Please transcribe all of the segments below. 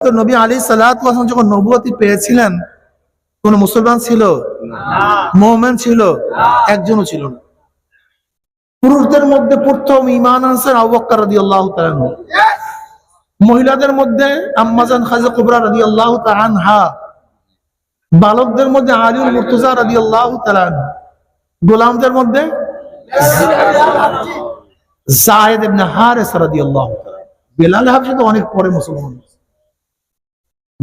তো নবী আলী সাল্লাম যখন নবুয়তি পেয়েছিলেন কোন মুসলমান ছিল? মোহামেন ছিল? একজনও ছিল না। পুরুষদের মধ্যে প্রথম ইমান আনসার আবুবকর রাদি আল্লাহ মহিলাদের মধ্যে আম্মাজান খাজা কুবরা রাদি আল্লাহ হা বালকদের মধ্যে আলিউল মুর্তুজা রাদি আল্লাহ গোলামদের মধ্যে জায়েদ ইবনে হারেস রাদিয়াল্লাহু তাআলা বেলাল হাবশী তো অনেক পরে মুসলমান।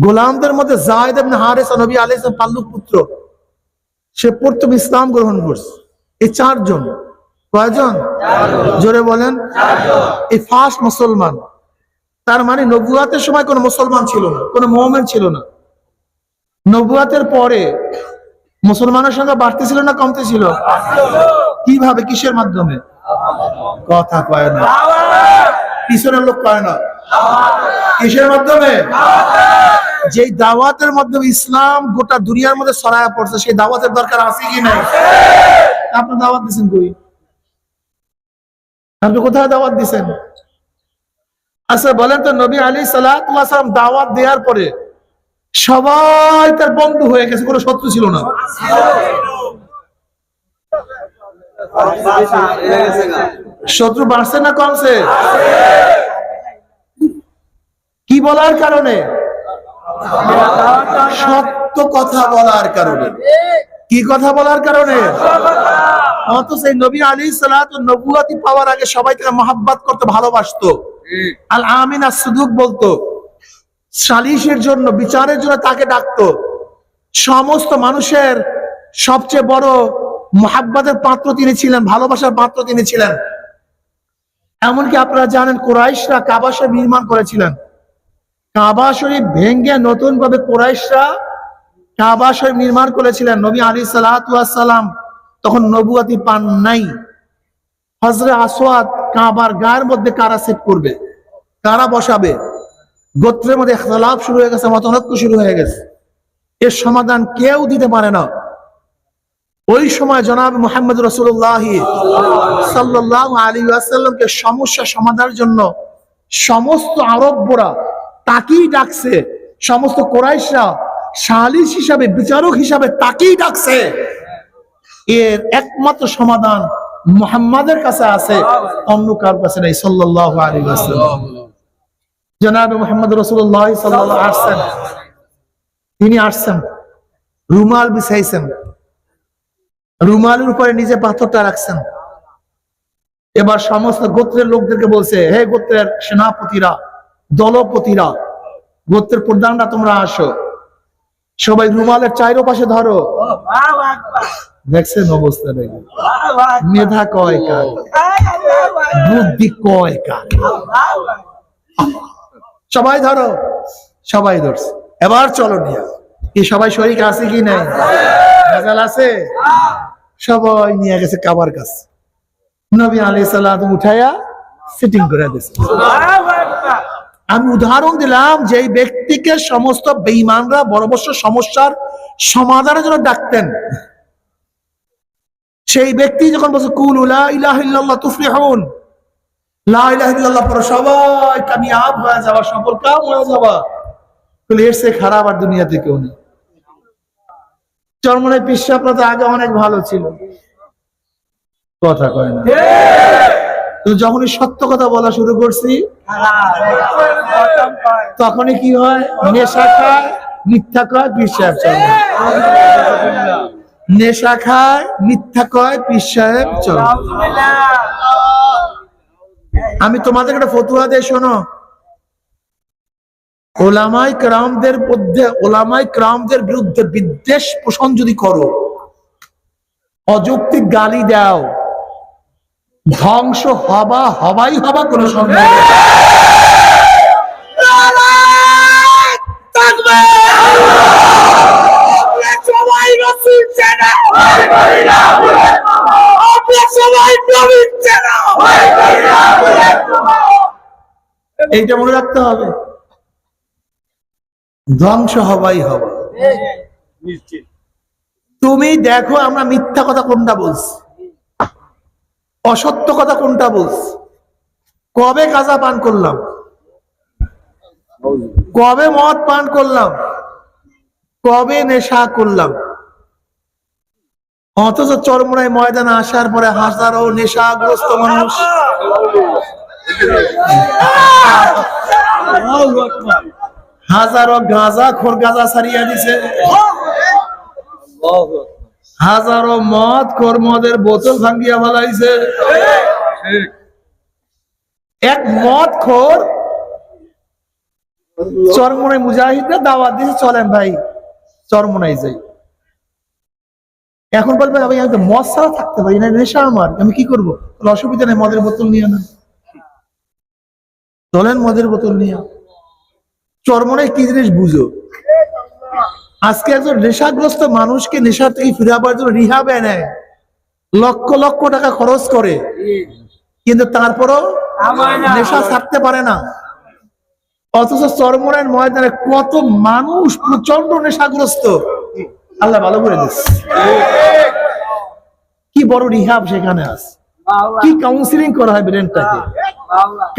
গোলামদের মধ্যে জায়দ ইবনে হারেস নবী সালাম পাল্লুক পুত্র। সে প্রথম ইসলাম গ্রহণ করছে। এই চারজন। কয়জন? জোরে বলেন। এই ফার্স্ট মুসলমান। তার মানে নবুয়াতের সময় কোনো মুসলমান ছিল না কোনো মোহামেন ছিল না। নবুয়াতের পরে মুসলমানের সংখ্যা বাড়তে ছিল না কমতে ছিল? কীভাবে? কিসের মাধ্যমে? কথা কয় না। পিছনের লোক কয় না? কিসের মাধ্যমে? যেই দাওয়াতের মাধ্যমে ইসলাম গোটা দুনিয়ার মধ্যে ছড়ায় পড়ছে, সেই দাওয়াতের দরকার আছে কি নাই? আপনি দাওয়াত দিচ্ছেন কই? আপনি কোথায় দাওয়াত দিচ্ছেন আচ্ছা বলেন তো, নবী আলী সালাম দাওয়াত দেওয়ার পরে সবাই তার বন্ধু হয়ে গেছে, কোনো শত্রু ছিল না। শত্রু বাড়ছে না কমছে? কি বলার কারণে? সত্য কথা বলার কারণে। কি কথা বলার কারণে? অত সেই নবী আলী সালাত নবুয়াতি পাওয়ার আগে সবাই তাকে মহাব্বাত করতে, ভালোবাসতো। আল আমিন আর সুদুক বলতো। সালিশের জন্য, বিচারের জন্য তাকে ডাকতো। সমস্ত মানুষের সবচেয়ে বড় মহাব্বাতের পাত্র তিনি ছিলেন, ভালোবাসার পাত্র তিনি ছিলেন। এমনকি আপনারা জানেন, কোরাইশরা কাবা শরীফ নির্মাণ করেছিলেন। কাবা শরীফ ভেঙ্গে নতুন ভাবে কোরাইশরা কাবা শরীফ নির্মাণ করেছিলেন নবী আলী সালাম। তখন নবুয়াতি পান নাই। হজরে আসওয়াদ কাবার গায়ের মধ্যে কারা সেট করবে? কারা বসাবে? গোত্রের মধ্যে খেলাফ শুরু হয়ে গেছে, মতনৈক্য শুরু হয়ে গেছে। এর সমাধান কেউ দিতে পারে না। ওই সময় জনাব মোহাম্মদ রসুল্লাহ সাল্লাহ আলী আসাল্লামকে সমস্যা সমাধানের জন্য সমস্ত আরব্যরা তাকেই ডাকছে। সমস্ত কোরাইশরা সালিশ হিসাবে, বিচারক হিসাবে তাকেই ডাকছে। এর একমাত্র সমাধান মোহাম্মদের কাছে আছে, অন্য কার কাছে নেই সাল্লাহ জনাব মোহাম্মদ রসুল্লাহ সাল্লাহ আসছেন তিনি আসছেন, রুমাল বিছাইছেন। রুমালের উপরে নিজে পাথরটা রাখছেন। এবার সমস্ত গোত্রের লোকদেরকে বলছে, হে গোত্রের সেনাপতিরা দলপতিরা, গোত্রের প্রধানরা তোমরা আসো। সবাই রুমালের চাইরো পাশে ধরো। দেখছেন অবস্থা মেধা কয় বুদ্ধি কয় সবাই ধরো, সবাই ধরছে। এবার চলো নিয়ে। কি সবাই শরীর আছে কি নাই? ভেজাল আছে? সবাই নিয়ে গেছে কাবার কাছে। নবী আলি সাল্লাম উঠাইয়া সিটিং করে দিছে আমি উদাহরণ দিলাম যে ব্যক্তিকে সমস্ত বেঈমানরা বড় বড় সমস্যার সমাধানের জন্য ডাকতেন। সেই ব্যক্তি যখন বলছে কুল লা ইলাহা ইল্লাল্লাহ তুফলিহুন। লা ইলাহা ইল্লাল্লাহ পরে সবাই কামিয়াব হয়ে যাওয়া সফল কাম হয়ে যাওয়া। তাহলে এর সে খারাপ আর দুনিয়াতে কেউ নেই। চরমনের পিসাবরা তো আগে অনেক ভালো ছিল। কথা কয় না। তো যখনই সত্য কথা বলা শুরু করছি তখনই কি হয়? নেশা খায়, মিথ্যা কয় সাহেব চলে নেশা খায়, মিথ্যা কয় সাহেব চলে আমি তোমাদের একটা ফতুয়া দিয়ে শোনো। ওলামাই ক্রামদের মধ্যে, ওলামাই ক্রামদের বিরুদ্ধে বিদ্বেষ পোষণ যদি করো, অযৌক্তিক গালি দাও, ধ্বংস হবা, হবাই হবা কোন সন্দেহ নেই। সবাই রসুল চেনা। আমরা সবাই নবীন চেনা। এইটা মনে রাখতে হবে। ধ্বংস হবাই হবা। তুমি দেখো আমরা মিথ্যা কথা কোনটা বলছি? অসত্য কথা কোনটা বলছি? কবে কাজা পান করলাম? কবে মদ পান করলাম? কবে নেশা করলাম? অথচ চরমরাই ময়দানে আসার পরে হাজারো নেশাগ্রস্ত মানুষ। হাজারো গাঁজা, খোর গাঁজা সারিয়া দিছে। হাজারো মদ, খোর মদের বোতল ভাঙ্গিয়া ফেলাইছে। এক মদ খোর চরমনাই মুজাহিদরা দাওয়াত দিয়েছে চলেন ভাই। চরমনাই যাই। এখন বলবে ভাই আমি তো মদ ছাড়া থাকতে পারি না নেশা আমার। আমি কি করব? অসুবিধা নেই মদের বোতল নিয়ে না চলেন মদের বোতল নিয়ে চরমনাই কি জিনিস বুঝো? আজকে একজন নেশাগ্রস্ত মানুষকে নেশার থেকে ফিরাবার জন্য রিহাবে নেয়। লক্ষ লক্ষ টাকা খরচ করে। কিন্তু তারপরও নেশা ছাড়তে পারে না। অথচ চরমরাইয়ের ময়দানে কত মানুষ প্রচণ্ড নেশাগ্রস্ত। আল্লাহ ভালো করে দিচ্ছে কি বড় রিহাব সেখানে আছে কি কাউন্সিলিং করা হয় ব্রেনটাকে।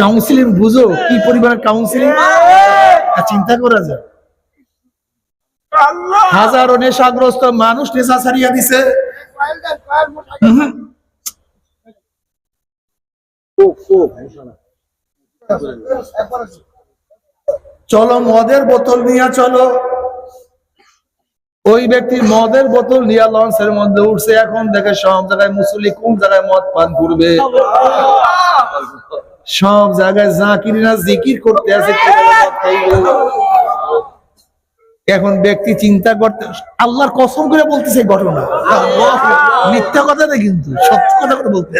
কাউন্সিলিং বুঝো কি পরিমাণে কাউন্সিলিং চিন্তা করা যায়। হাজারো নেশাগ্রস্ত মানুষ নেশা ছাড়িয়া দিছে। হুম। চলো মদের বোতল নিয়ে চলো। ওই ব্যক্তির মদের বোতল নিয়ে লঞ্চের মধ্যে উঠছে। এখন দেখে সব জায়গায় মুসলি কোন জায়গায় মদ পান করবে? সব জায়গায় জাকিরিনা জিকির করতে আছে। এখন ব্যক্তি চিন্তা করতে আল্লাহর কসম করে বলতেছে ঘটনা। মিথ্যা কথা না কিন্তু, সত্য কথা করে বলতে